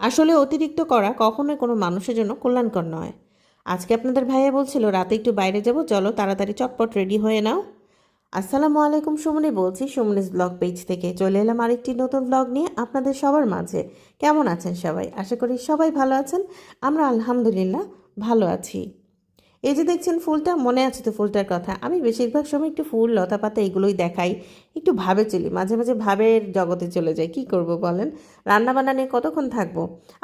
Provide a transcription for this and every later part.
আসলে অতিরিক্ত করা কখনোই কোনো মানুষের জন্য কল্যাণকর নয়। আজকে আপনাদের ভাইয়া বলছিল, রাতে একটু বাইরে যাব, চলো তাড়াতাড়ি চটপট রেডি হয়ে নাও। আসসালামু আলাইকুম, সুমনি বলছি, সুমনিস ব্লগ পেজ থেকে চলে এলাম আরেকটি নতুন ব্লগ নিয়ে আপনাদের সবার মাঝে। কেমন আছেন সবাই? আশা করি সবাই ভালো আছেন। আমরা আলহামদুলিল্লাহ ভালো আছি। এই যে দেখছেন ফুলটা, মনে আছে তো ফুলটার কথা। আমি বেশিরভাগ সময় একটু ফুল লতা পাতা এগুলোই দেখাই। একটু ভাবে চলি, মাঝে মাঝে ভাবের জগতে চলে যাই, কি করব বলেন? রান্না বান্না নিয়ে কতক্ষণ থাকব?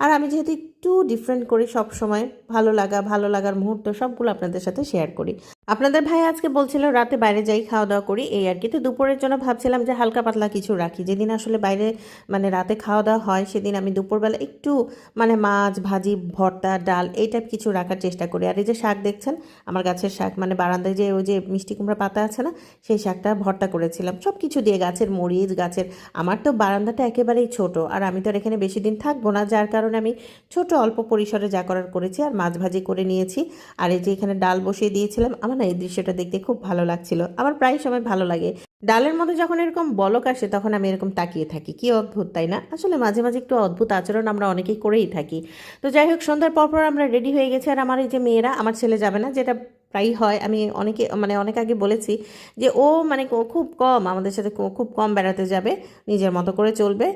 আর আমি যেহেতু একটু ডিফারেন্ট করি সব সময়, ভালো লাগা, ভালো লাগার মুহূর্ত সবগুলো আপনাদের সাথে শেয়ার করি। আপনাদের ভাই আজকে বলছিল রাতে বাইরে যাই খাওয়া দাওয়া করি, এই আর কি। তো দুপুরের জন্য ভাবছিলাম যে হালকা পাতলা কিছু রাখি। যেদিন আসলে বাইরে মানে রাতে খাওয়া দাওয়া হয়, সেদিন আমি দুপুরবেলা একটু মানে মাছ, ভাজি, ভর্তা, ডাল, এই টাইপ কিছু রাখার চেষ্টা করি। আর এই যে শাক দেখছেন, আমার গাছের শাক মানে বারান্দায় যে ওই যে মিষ্টি কুমড়া পাতা আছে না, সেই শাকটা ভর্তা করেছিলাম। সব কিছু দিয়ে, গাছের মরিচ, গাছের, আমার তো বারান্দাটা একেবারেই ছোট, আর আমি তো আর এখানে বেশি দিন থাকব না, যার কারণে আমি ছোট অল্প পরিসরে যা করার করেছি আর মাছ ভাজি করে নিয়েছি, আর এই যে এখানে ডাল বসিয়ে দিয়েছিলাম, আমার না এই দৃশ্যটা দেখতে খুব ভালো লাগছিল, আমার প্রায় সময় ভালো লাগে, ডালের মধ্যে যখন এরকম বলক আসে তখন আমি এরকম তাকিয়ে থাকি, কি অদ্ভুত, তাই না? আসলে মাঝে মাঝে একটু অদ্ভুত আচরণ আমরা অনেকেই করেই থাকি, তো যাই হোক, সন্ধ্যার পর পর আমরা রেডি হয়ে গেছি, আর আমার এই যে মেয়েরা, আমার ছেলে যাবে না, যেটা প্রায়ই হয়। আমি অনেকে মানে অনেক আগে বলেছি যে ও মানে খুব কম আমাদের সাথে খুব কম বেড়াতে যাবে, নিজের মতো করে চলবে।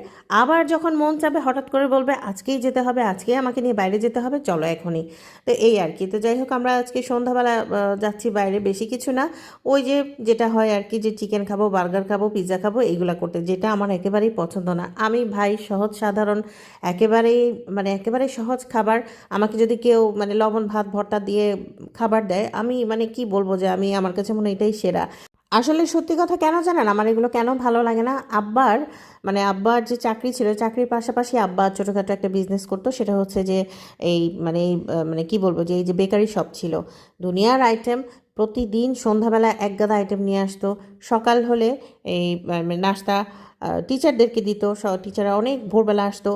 আবার যখন মন চাবে হঠাৎ করে বলবে, আজকেই যেতে হবে, আজকেই আমাকে নিয়ে বাইরে যেতে হবে, চলো এখনই। তো এই আর কি। তো যাই হোক, আমরা আজকে সন্ধ্যাবেলা যাচ্ছি বাইরে, বেশি কিছু না। ওই যে যেটা হয় আর কি, যে চিকেন খাব, বার্গার খাব পিৎজা খাব, এইগুলো করতে, যেটা আমার একেবারেই পছন্দ না। আমি ভাই সহজ সাধারণ, একেবারেই মানে একেবারেই সহজ খাবার। আমাকে যদি কেউ মানে লবণ, ভাত, ভর্তা দিয়ে খাবার দেয়, আমি মানে কি বলব যে আমি, আমার কাছে মনে এটাই সেরা। আসলে সত্যি কথা কেন জানেন? আমার এগুলো কেন ভালো লাগে না? আব্বার মানে আব্বার যে চাকরি ছিল, চাকরির পাশাপাশি আব্বা ছোটোখাটো একটা বিজনেস করতো, সেটা হচ্ছে যে এই মানে মানে কি বলব যে এই যে বেকারি শপ ছিল। দুনিয়ার আইটেম প্রতিদিন সন্ধ্যাবেলা এক গাদা আইটেম নিয়ে আসতো। সকাল হলে এই মানে নাস্তা টিচারদেরকে দিত, স টিচাররা অনেক ভোরবেলা আসতো।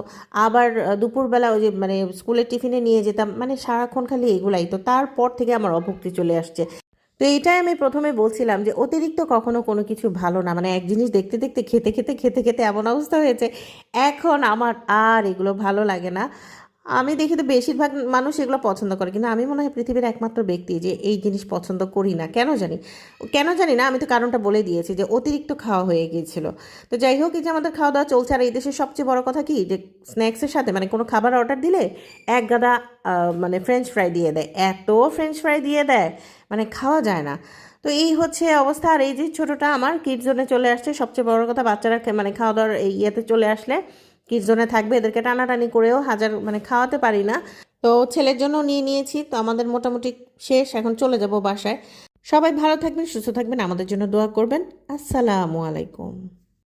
আবার দুপুরবেলা ওই যে মানে স্কুলের টিফিনে নিয়ে যেতাম মানে সারাক্ষণ খালি এগুলাই। তো তারপর থেকে আমার অভক্তি চলে আসছে। তো এইটাই আমি প্রথমে বলছিলাম যে, অতিরিক্ত কখনো কোনো কিছু ভালো না। মানে এক জিনিস দেখতে দেখতে, খেতে খেতে খেতে খেতে এমন অবস্থা হয়েছে। এখন আমার আর এগুলো ভালো লাগে না। আমি দেখি তো বেশিরভাগ মানুষ এগুলো পছন্দ করে, কিন্তু আমি মনে হয় পৃথিবীর একমাত্র ব্যক্তি যে এই জিনিস পছন্দ করি না। কেন জানি? কেন জানি না, আমি তো কারণটা বলে দিয়েছি যে অতিরিক্ত খাওয়া হয়ে গিয়েছিল। তো যাই হোক যে আমাদের খাওয়া দাওয়া চলছে, আর এই দেশের সবচেয়ে বড় কথা কি? যে স্ন্যাক্সের সাথে মানে কোনো খাবার অর্ডার দিলে এক গাদা মানে ফ্রেঞ্চ ফ্রাই দিয়ে দেয়। এত ফ্রেঞ্চ ফ্রাই দিয়ে দেয় মানে খাওয়া যায় না। তো এই হচ্ছে অবস্থা। আর এই যে ছোটোটা আমার কিড জোনে চলে আসছে। সবচেয়ে বড় কথা, বাচ্চারা মানে খাওয়া দাওয়ার ইয়েতে চলে আসলে কিড থাকবে, এদেরকে টানাটানি করেও হাজার মানে খাওয়াতে পারি না। তো ছেলের জন্য নিয়ে নিয়েছি, তো আমাদের মোটামুটি শেষ, এখন চলে যাব বাসায়। সবাই ভালো থাকবেন, সুস্থ থাকবেন, আমাদের জন্য দোয়া করবেন। আসসালামু আলাইকুম।